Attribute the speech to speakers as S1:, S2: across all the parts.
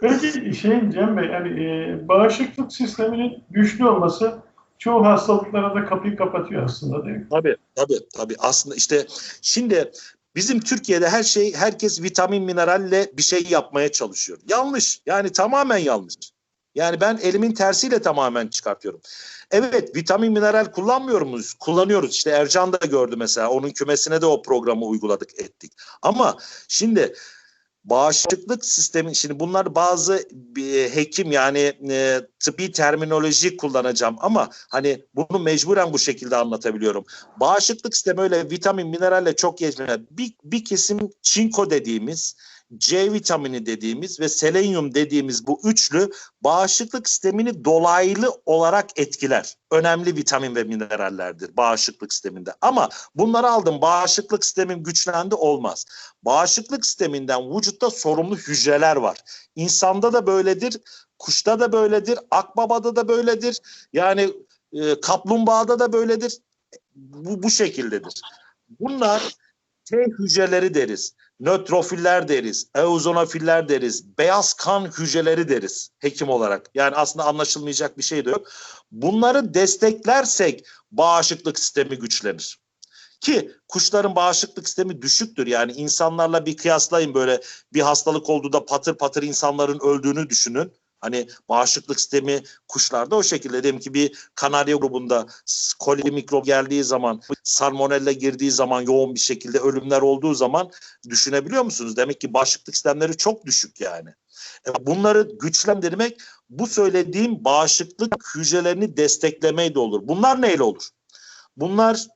S1: Peki şey Cem Bey, yani e, bağışıklık sisteminin güçlü olması çoğu hastalıklara da kapıyı kapatıyor aslında değil mi?
S2: Tabii tabii tabii. Aslında işte şimdi bizim Türkiye'de her şey herkes vitamin mineralle bir şey yapmaya çalışıyor. Yanlış. Yani tamamen yanlış. Yani ben elimin tersiyle tamamen çıkartıyorum. Evet vitamin mineral kullanmıyor muyuz? Kullanıyoruz. İşte Ercan da gördü mesela. Onun kümesine de o programı uyguladık ettik. Ama şimdi bağışıklık sistemi şimdi bunlar bazı bir hekim yani e, tıbbi terminoloji kullanacağım ama hani bunu mecburen bu şekilde anlatabiliyorum. Bağışıklık sistemi öyle vitamin mineralle çok geçmiyor. Bir, bir kesim çinko dediğimiz C vitamini dediğimiz ve selenyum dediğimiz bu üçlü bağışıklık sistemini dolaylı olarak etkiler. Önemli vitamin ve minerallerdir bağışıklık sisteminde. Ama bunları aldım bağışıklık sistemim güçlendi olmaz. Bağışıklık sisteminden vücutta sorumlu hücreler var. İnsanda da böyledir, kuşta da böyledir, akbabada da böyledir. Yani e, kaplumbağada da böyledir. Bu, bu şekildedir. Bunlar T hücreleri deriz nötrofiller deriz, eozinofiller deriz, beyaz kan hücreleri deriz hekim olarak. Yani aslında anlaşılmayacak bir şey de yok. Bunları desteklersek bağışıklık sistemi güçlenir. Ki kuşların bağışıklık sistemi düşüktür. Yani insanlarla bir kıyaslayın böyle bir hastalık olduğunda patır patır insanların öldüğünü düşünün. Hani bağışıklık sistemi kuşlarda o şekilde. Diyelim ki bir kanarya grubunda koli mikrop geldiği zaman, salmonella girdiği zaman yoğun bir şekilde ölümler olduğu zaman düşünebiliyor musunuz? Demek ki bağışıklık sistemleri çok düşük yani. E, bunları güçlendirmek bu söylediğim bağışıklık hücrelerini desteklemeyi de olur. Bunlar neyle olur? Bunlar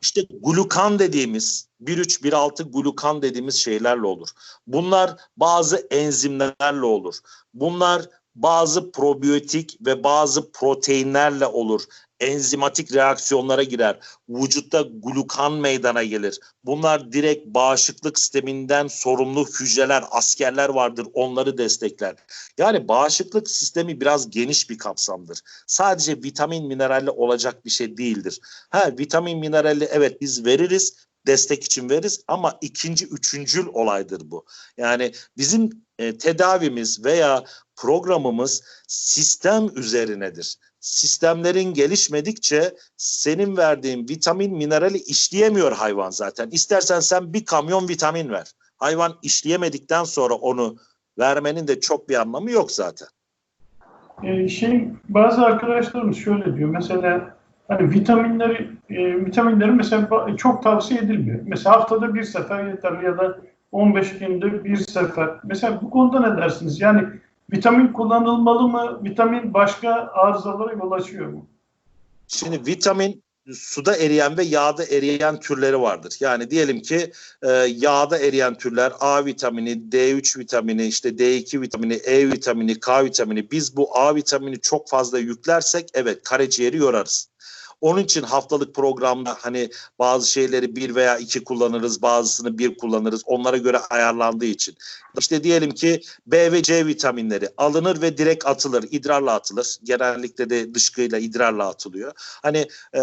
S2: işte glukan dediğimiz 1-3-1-6 glukan dediğimiz şeylerle olur. Bunlar bazı enzimlerle olur. Bunlar bazı probiyotik ve bazı proteinlerle olur. Enzimatik reaksiyonlara girer. Vücutta glukan meydana gelir. Bunlar direkt bağışıklık sisteminden sorumlu hücreler, askerler vardır. Onları destekler. Yani bağışıklık sistemi biraz geniş bir kapsamdır. Sadece vitamin mineralle olacak bir şey değildir. Ha vitamin mineralli evet biz veririz destek için veririz ama ikinci, üçüncül olaydır bu. Yani bizim e, tedavimiz veya programımız sistem üzerinedir. Sistemlerin gelişmedikçe senin verdiğin vitamin minerali işleyemiyor hayvan zaten. İstersen sen bir kamyon vitamin ver. Hayvan işleyemedikten sonra onu vermenin de çok bir anlamı yok zaten.
S1: Ee, şey bazı arkadaşlarımız şöyle diyor. Mesela hani vitaminleri e, vitaminleri mesela çok tavsiye edilmiyor. Mesela haftada bir sefer yeterli ya da 15 günde bir sefer. Mesela bu konuda ne dersiniz? Yani vitamin kullanılmalı mı? Vitamin başka arızalara yol açıyor mu?
S2: Şimdi vitamin suda eriyen ve yağda eriyen türleri vardır. Yani diyelim ki e, yağda eriyen türler A vitamini, D3 vitamini, işte D2 vitamini, E vitamini, K vitamini. Biz bu A vitamini çok fazla yüklersek evet karaciğeri yorarız. Onun için haftalık programda hani bazı şeyleri bir veya iki kullanırız, bazısını bir kullanırız. Onlara göre ayarlandığı için. İşte diyelim ki B ve C vitaminleri alınır ve direkt atılır, idrarla atılır. Genellikle de dışkıyla idrarla atılıyor. Hani e,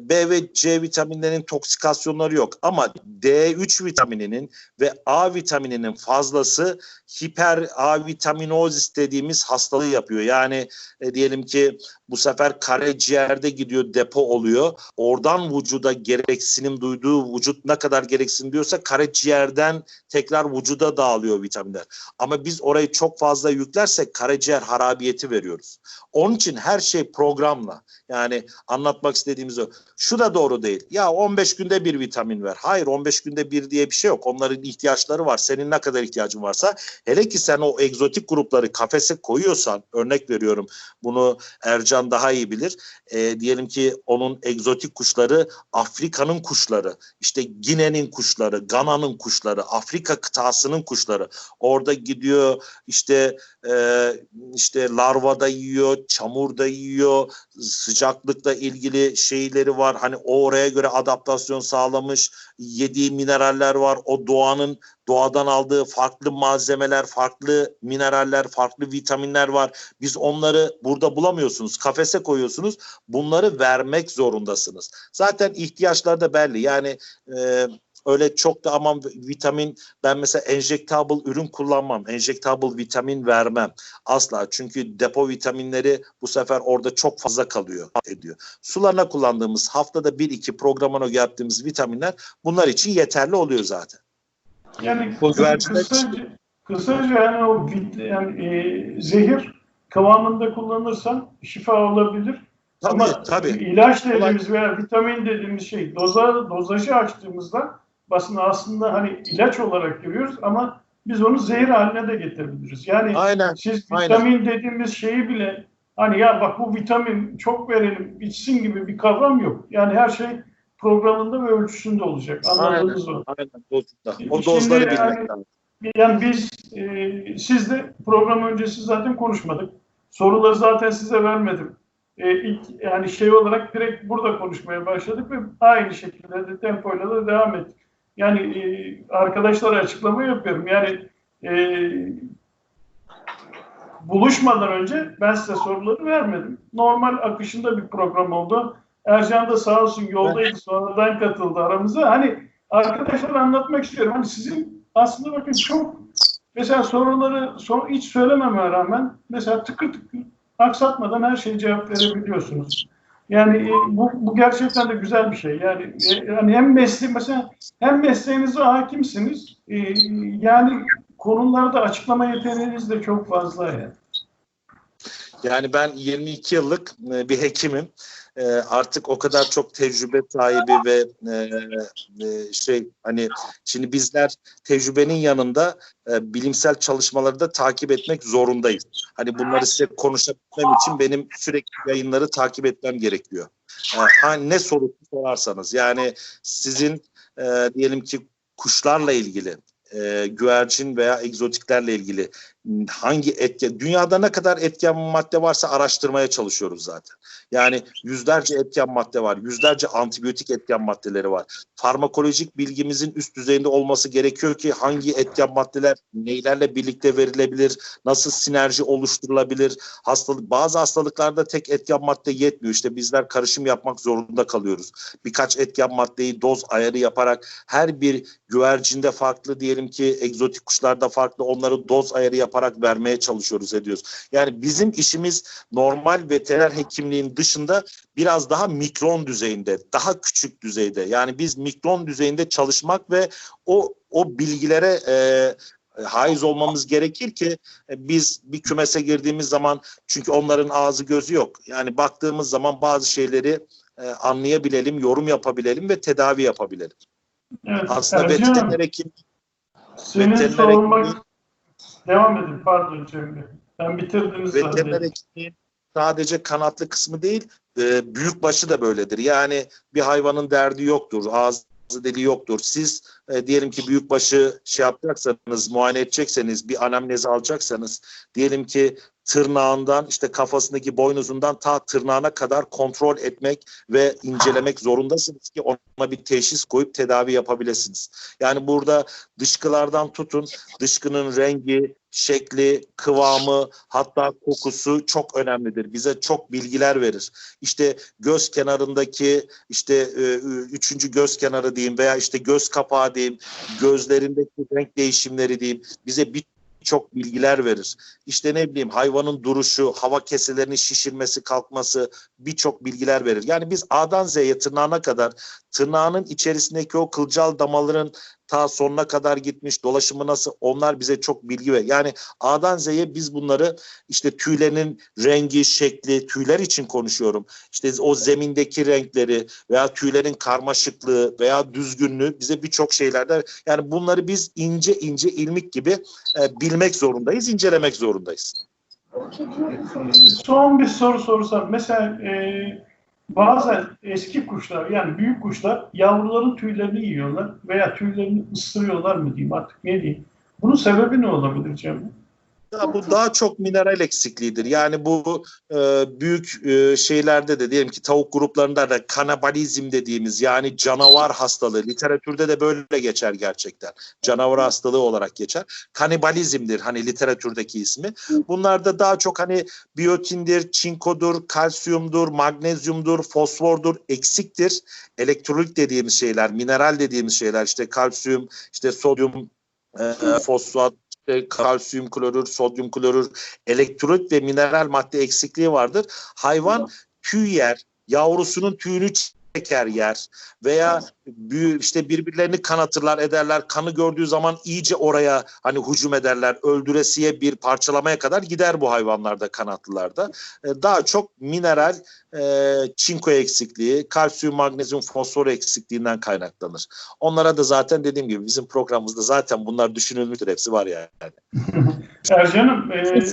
S2: B ve C vitaminlerinin toksikasyonları yok ama D3 vitamininin ve A vitamininin fazlası hiper A vitaminozis dediğimiz hastalığı yapıyor. Yani e, diyelim ki bu sefer karaciğerde gidiyor depo oluyor. Oradan vücuda gereksinim duyduğu vücut ne kadar gereksinim diyorsa karaciğerden tekrar vücuda dağılıyor vitaminler. Ama biz orayı çok fazla yüklersek karaciğer harabiyeti veriyoruz. Onun için her şey programla. Yani anlatmak istediğimiz o. Şu da doğru değil. Ya 15 günde bir vitamin ver. Hayır 15 günde bir diye bir şey yok. Onların ihtiyaçları var. Senin ne kadar ihtiyacın varsa hele ki sen o egzotik grupları kafese koyuyorsan örnek veriyorum. Bunu Ercan daha iyi bilir. E, diyelim ki onun egzotik kuşları Afrika'nın kuşları. işte Gine'nin kuşları, Gana'nın kuşları, Afrika kıtasının kuşları. Orada gidiyor işte e, işte larva da yiyor, çamur da yiyor, sıcaklıkla ilgili şeyleri var. Hani oraya göre adaptasyon sağlamış, yediği mineraller var. O doğanın doğadan aldığı farklı malzemeler, farklı mineraller, farklı vitaminler var. Biz onları burada bulamıyorsunuz. Kafese koyuyorsunuz. Bunları vermek zorundasınız. Zaten ihtiyaçları da belli. Yani e, öyle çok da aman vitamin ben mesela enjektable ürün kullanmam. Enjektable vitamin vermem. Asla. Çünkü depo vitaminleri bu sefer orada çok fazla kalıyor ediyor. Sularına kullandığımız haftada bir iki programına yaptığımız vitaminler bunlar için yeterli oluyor zaten.
S1: Yani kısaca, kısaca yani o yani, e, zehir kıvamında kullanırsan şifa olabilir.
S2: Tabii
S1: Ama
S2: tabii.
S1: ilaç dediğimiz veya vitamin dediğimiz şey doza, dozajı açtığımızda aslında aslında hani ilaç olarak görüyoruz ama biz onu zehir haline de getirebiliriz. Yani
S2: Aynen.
S1: siz
S2: aynen.
S1: vitamin dediğimiz şeyi bile hani ya bak bu vitamin çok verelim içsin gibi bir kavram yok. Yani her şey programında ve ölçüsünde olacak. Anladınız mı?
S2: Aynen dozunda. O dozları bilmek
S1: yani-
S2: lazım.
S1: Yani biz e, sizle program öncesi zaten konuşmadık. Soruları zaten size vermedim. E, ilk yani şey olarak direkt burada konuşmaya başladık ve aynı şekilde de tempoyla da devam ettik. Yani e, arkadaşlara açıklama yapıyorum. Yani e, buluşmadan önce ben size soruları vermedim. Normal akışında bir program oldu. Ercan da sağ olsun yoldaydı sonradan katıldı aramıza. Hani arkadaşlar anlatmak istiyorum. Hani sizin aslında bakın çok mesela soruları son, hiç söylememe rağmen mesela tıkır tıkır aksatmadan her şeye cevap verebiliyorsunuz. Yani e, bu, bu gerçekten de güzel bir şey. Yani e, yani hem mesleği mesela hem mesleğinize hakimsiniz. e, yani konularda açıklama yeteneğiniz de çok fazla yani.
S2: Yani ben 22 yıllık bir hekimim. E, Artık o kadar çok tecrübe sahibi ve e, e, şey hani şimdi bizler tecrübenin yanında e, bilimsel çalışmaları da takip etmek zorundayız. Hani bunları size konuşabilmem için benim sürekli yayınları takip etmem gerekiyor. E, ne soru sorarsanız yani sizin e, diyelim ki kuşlarla ilgili e, güvercin veya egzotiklerle ilgili hangi etken, dünyada ne kadar etken madde varsa araştırmaya çalışıyoruz zaten. Yani yüzlerce etken madde var, yüzlerce antibiyotik etken maddeleri var. Farmakolojik bilgimizin üst düzeyinde olması gerekiyor ki hangi etken maddeler neylerle birlikte verilebilir, nasıl sinerji oluşturulabilir. Hastalık, bazı hastalıklarda tek etken madde yetmiyor. İşte bizler karışım yapmak zorunda kalıyoruz. Birkaç etken maddeyi doz ayarı yaparak her bir güvercinde farklı diyelim ki egzotik kuşlarda farklı onları doz ayarı yaparak vermeye çalışıyoruz ediyoruz. Yani bizim işimiz normal veteriner hekimliğin dışında biraz daha mikron düzeyinde, daha küçük düzeyde. Yani biz mikron düzeyinde çalışmak ve o o bilgilere e, haiz olmamız gerekir ki e, biz bir kümese girdiğimiz zaman çünkü onların ağzı gözü yok. Yani baktığımız zaman bazı şeyleri e, anlayabilelim, yorum yapabilelim ve tedavi yapabilelim.
S1: Evet,
S2: Aslında veteriner hekim veteriner hekimliği-
S1: devam edin pardon Cem Bey. Ben bitirdiniz
S2: veteriner hekimliğin sadece kanatlı kısmı değil, e, büyük başı da böyledir. Yani bir hayvanın derdi yoktur, ağzı deliği yoktur. Siz e, diyelim ki büyük başı şey yapacaksanız, muayene edecekseniz, bir anamnezi alacaksanız, diyelim ki tırnağından işte kafasındaki boynuzundan ta tırnağına kadar kontrol etmek ve incelemek zorundasınız ki ona bir teşhis koyup tedavi yapabilirsiniz. Yani burada dışkılardan tutun, dışkının rengi, şekli, kıvamı, hatta kokusu çok önemlidir. Bize çok bilgiler verir. İşte göz kenarındaki işte e, üçüncü göz kenarı diyeyim veya işte göz kapağı diyeyim, gözlerindeki renk değişimleri diyeyim bize bir çok bilgiler verir. İşte ne bileyim hayvanın duruşu, hava keselerinin şişirmesi, kalkması birçok bilgiler verir. Yani biz A'dan Z'ye tırnağına kadar tırnağının içerisindeki o kılcal damarların ta sonuna kadar gitmiş, dolaşımı nasıl onlar bize çok bilgi ver. Yani A'dan Z'ye biz bunları işte tüylerinin rengi, şekli, tüyler için konuşuyorum. İşte o zemindeki renkleri veya tüylerin karmaşıklığı veya düzgünlüğü bize birçok şeylerde yani bunları biz ince ince ilmik gibi e, bilmek zorundayız, incelemek zorundayız.
S1: Son bir soru sorsam. Mesela e, bazen eski kuşlar yani büyük kuşlar yavruların tüylerini yiyorlar veya tüylerini ısırıyorlar mı diyeyim artık ne diyeyim. Bunun sebebi ne olabilir Cem?
S2: Ya bu daha çok mineral eksikliğidir. Yani bu e, büyük e, şeylerde de diyelim ki tavuk gruplarında da kanibalizm dediğimiz yani canavar hastalığı literatürde de böyle geçer gerçekten. Canavar hastalığı olarak geçer. Kanibalizmdir hani literatürdeki ismi. Bunlarda daha çok hani biyotindir, çinkodur, kalsiyumdur, magnezyumdur, fosfordur eksiktir. Elektrolit dediğimiz şeyler, mineral dediğimiz şeyler işte kalsiyum, işte sodyum, e, fosfat, işte kalsiyum klorür, sodyum klorür, elektrolit ve mineral madde eksikliği vardır. Hayvan tüy yer, yavrusunun tüyünü çeker yer veya büyü, işte birbirlerini kanatırlar ederler. Kanı gördüğü zaman iyice oraya hani hücum ederler. Öldüresiye bir parçalamaya kadar gider bu hayvanlarda kanatlılarda. Ee, daha çok mineral, e, çinko eksikliği, kalsiyum, magnezyum, fosfor eksikliğinden kaynaklanır. Onlara da zaten dediğim gibi bizim programımızda zaten bunlar düşünülmüştür. Hepsi var yani.
S1: Ercan'ım, e,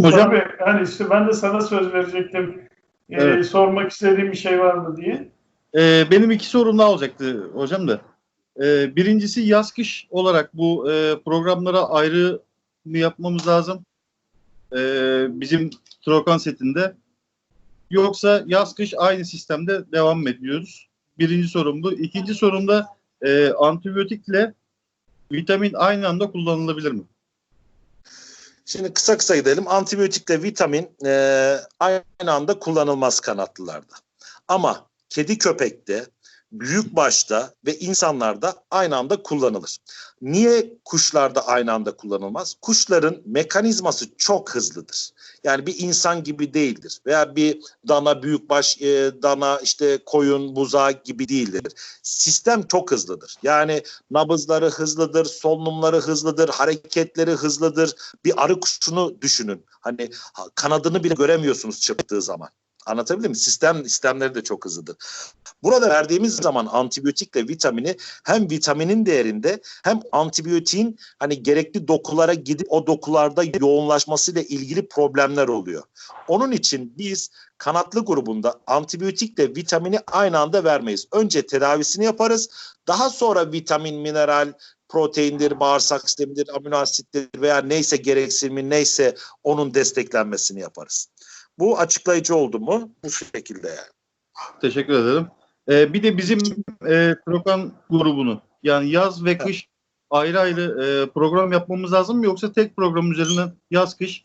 S1: tabii, hani işte ben de sana söz verecektim. E,
S3: Evet.
S1: Sormak istediğim bir şey var mı diye.
S3: Ee, benim iki sorum daha olacaktı hocam da. Ee, birincisi yaz kış olarak bu e, programlara ayrı mı yapmamız lazım? Ee, bizim Trokan setinde. Yoksa yaz kış aynı sistemde devam mı ediyoruz? Birinci sorum bu. İkinci sorum da e, antibiyotikle vitamin aynı anda kullanılabilir mi?
S2: Şimdi kısa kısa gidelim. Antibiyotikle vitamin e, aynı anda kullanılmaz kanatlılarda. Ama kedi köpekte, büyük başta ve insanlarda aynı anda kullanılır. Niye kuşlarda aynı anda kullanılmaz? Kuşların mekanizması çok hızlıdır. Yani bir insan gibi değildir. Veya bir dana, büyükbaş e, dana, işte koyun, buzağı gibi değildir. Sistem çok hızlıdır. Yani nabızları hızlıdır, solunumları hızlıdır, hareketleri hızlıdır. Bir arı kuşunu düşünün. Hani ha- kanadını bile göremiyorsunuz çıktığı zaman. Anlatabildim mi? Sistem sistemleri de çok hızlıdır. Burada verdiğimiz zaman antibiyotikle vitamini hem vitaminin değerinde hem antibiyotiğin hani gerekli dokulara gidip o dokularda yoğunlaşmasıyla ilgili problemler oluyor. Onun için biz kanatlı grubunda antibiyotikle vitamini aynı anda vermeyiz. Önce tedavisini yaparız. Daha sonra vitamin, mineral, proteindir, bağırsak sistemidir, amino asittir veya neyse gereksinimi neyse onun desteklenmesini yaparız. Bu açıklayıcı oldu mu? Bu şekilde yani.
S3: Teşekkür ederim. Ee, bir de bizim e, Trokan grubunu yani yaz ve kış ayrı ayrı e, program yapmamız lazım mı yoksa tek program üzerinden yaz kış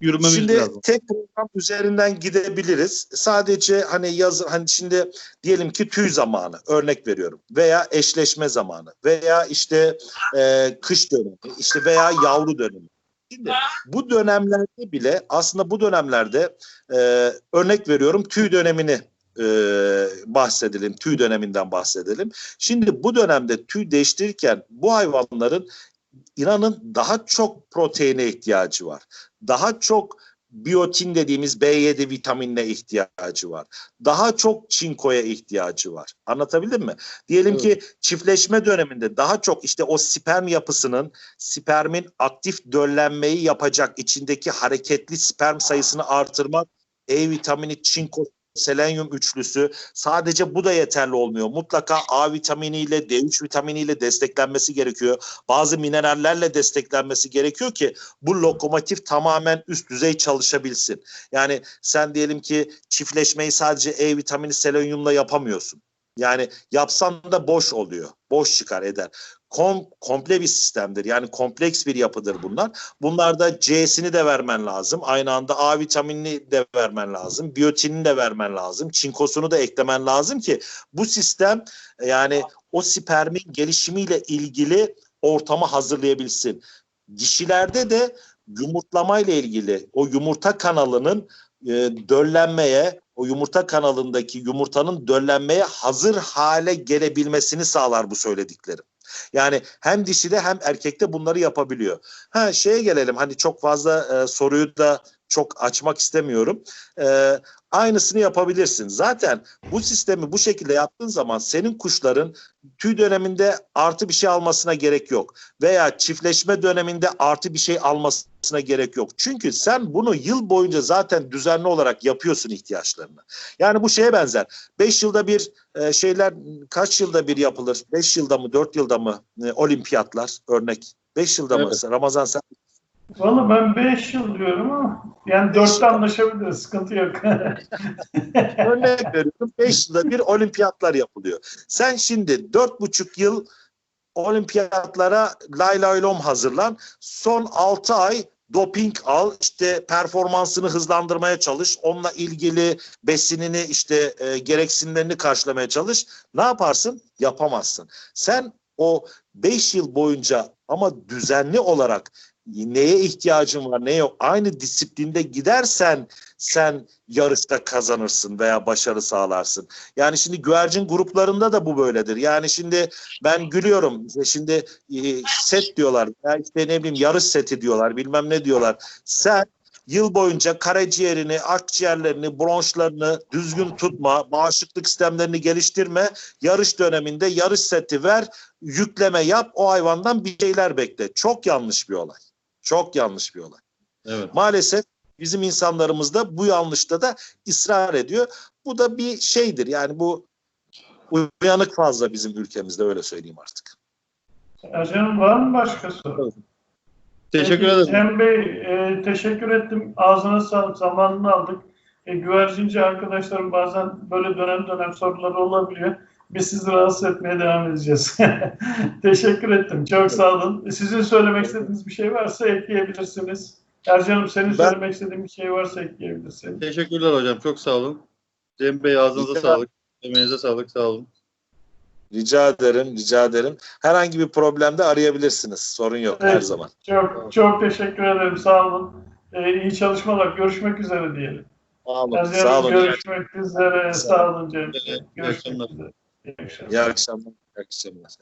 S3: yürümemiz
S2: Şimdi
S3: lazım?
S2: tek program üzerinden gidebiliriz. Sadece hani yaz hani şimdi diyelim ki tüy zamanı örnek veriyorum veya eşleşme zamanı veya işte e, kış dönemi işte veya yavru dönemi. Şimdi bu dönemlerde bile aslında bu dönemlerde e, örnek veriyorum tüy dönemini e, bahsedelim. Tüy döneminden bahsedelim. Şimdi bu dönemde tüy değiştirirken bu hayvanların inanın daha çok proteine ihtiyacı var. Daha çok biyotin dediğimiz B7 vitaminine ihtiyacı var. Daha çok çinkoya ihtiyacı var. Anlatabildim mi? Diyelim ki çiftleşme döneminde daha çok işte o sperm yapısının spermin aktif döllenmeyi yapacak içindeki hareketli sperm sayısını artırmak E vitamini, çinko, selenyum üçlüsü sadece bu da yeterli olmuyor. Mutlaka A vitaminiyle, D3 vitaminiyle desteklenmesi gerekiyor. Bazı minerallerle desteklenmesi gerekiyor ki bu lokomotif tamamen üst düzey çalışabilsin. Yani sen diyelim ki çiftleşmeyi sadece E vitamini, selenyumla yapamıyorsun. Yani yapsan da boş oluyor. Boş çıkar eder. Kom, komple bir sistemdir. Yani kompleks bir yapıdır bunlar. Bunlarda C'sini de vermen lazım. Aynı anda A vitaminini de vermen lazım. Biyotinini de vermen lazım. Çinkosunu da eklemen lazım ki bu sistem yani o spermin gelişimiyle ilgili ortamı hazırlayabilsin. Dişilerde de yumurtlama ile ilgili o yumurta kanalının e, döllenmeye, o yumurta kanalındaki yumurtanın döllenmeye hazır hale gelebilmesini sağlar bu söylediklerim. Yani hem dişide hem erkekte bunları yapabiliyor. Ha şeye gelelim hani çok fazla e, soruyu da çok açmak istemiyorum. E, aynısını yapabilirsin. Zaten bu sistemi bu şekilde yaptığın zaman senin kuşların tüy döneminde artı bir şey almasına gerek yok. Veya çiftleşme döneminde artı bir şey almasına gerek yok. Çünkü sen bunu yıl boyunca zaten düzenli olarak yapıyorsun ihtiyaçlarını. Yani bu şeye benzer. 5 yılda bir e, şeyler kaç yılda bir yapılır? 5 yılda mı 4 yılda mı e, olimpiyatlar örnek? 5 yılda mı?
S3: Evet.
S2: Ramazan sen
S1: Valla ben 5 yıl diyorum ama yani 4'te anlaşabiliriz. Sıkıntı yok.
S2: Örnek veriyorum 5 yılda bir olimpiyatlar yapılıyor. Sen şimdi 4,5 yıl olimpiyatlara lay lay lom hazırlan. Son 6 ay doping al, işte performansını hızlandırmaya çalış. Onunla ilgili besinini işte e, gereksinimlerini karşılamaya çalış. Ne yaparsın? Yapamazsın. Sen o 5 yıl boyunca ama düzenli olarak neye ihtiyacın var ne yok aynı disiplinde gidersen sen yarışta kazanırsın veya başarı sağlarsın. Yani şimdi güvercin gruplarında da bu böyledir. Yani şimdi ben gülüyorum. Şimdi e, set diyorlar. Ya işte ne bileyim yarış seti diyorlar. Bilmem ne diyorlar. Sen yıl boyunca karaciğerini, akciğerlerini, bronşlarını düzgün tutma, bağışıklık sistemlerini geliştirme. Yarış döneminde yarış seti ver, yükleme yap, o hayvandan bir şeyler bekle. Çok yanlış bir olay. Çok yanlış bir olay.
S3: Evet.
S2: Maalesef bizim insanlarımız da bu yanlışta da ısrar ediyor. Bu da bir şeydir. Yani bu uyanık fazla bizim ülkemizde öyle söyleyeyim artık.
S1: Ercan'ım var mı başka soru?
S3: Teşekkür ederim.
S1: Cem Bey e, teşekkür ettim. Ağzına sağlık. Zamanını aldık. E, güvercinci arkadaşlarım bazen böyle dönem dönem soruları olabiliyor. Biz sizi rahatsız etmeye devam edeceğiz. teşekkür ettim. Çok sağ olun. Sizin söylemek istediğiniz bir şey varsa ekleyebilirsiniz. Ercan'ım senin
S2: Ben-
S1: söylemek istediğin bir şey varsa ekleyebilirsin.
S3: Teşekkürler hocam. Çok sağ olun. Cem Bey ağzınıza
S2: İyi
S3: sağlık. Emeğinize sağlık. Sağ olun.
S2: Rica ederim, rica ederim. Herhangi bir problemde arayabilirsiniz. Sorun yok her
S1: Evet.
S2: zaman.
S1: Çok çok teşekkür ederim. Sağ olun. E, iyi çalışmalar. Görüşmek üzere diyelim.
S2: Sağ olun.
S1: Ercan'ım
S2: Sağ olun.
S1: görüşmek üzere.
S2: Sağ
S1: Sağ olun Cem. Görüşmek üzere. İyi akşamlar.
S2: İyi akşamlar.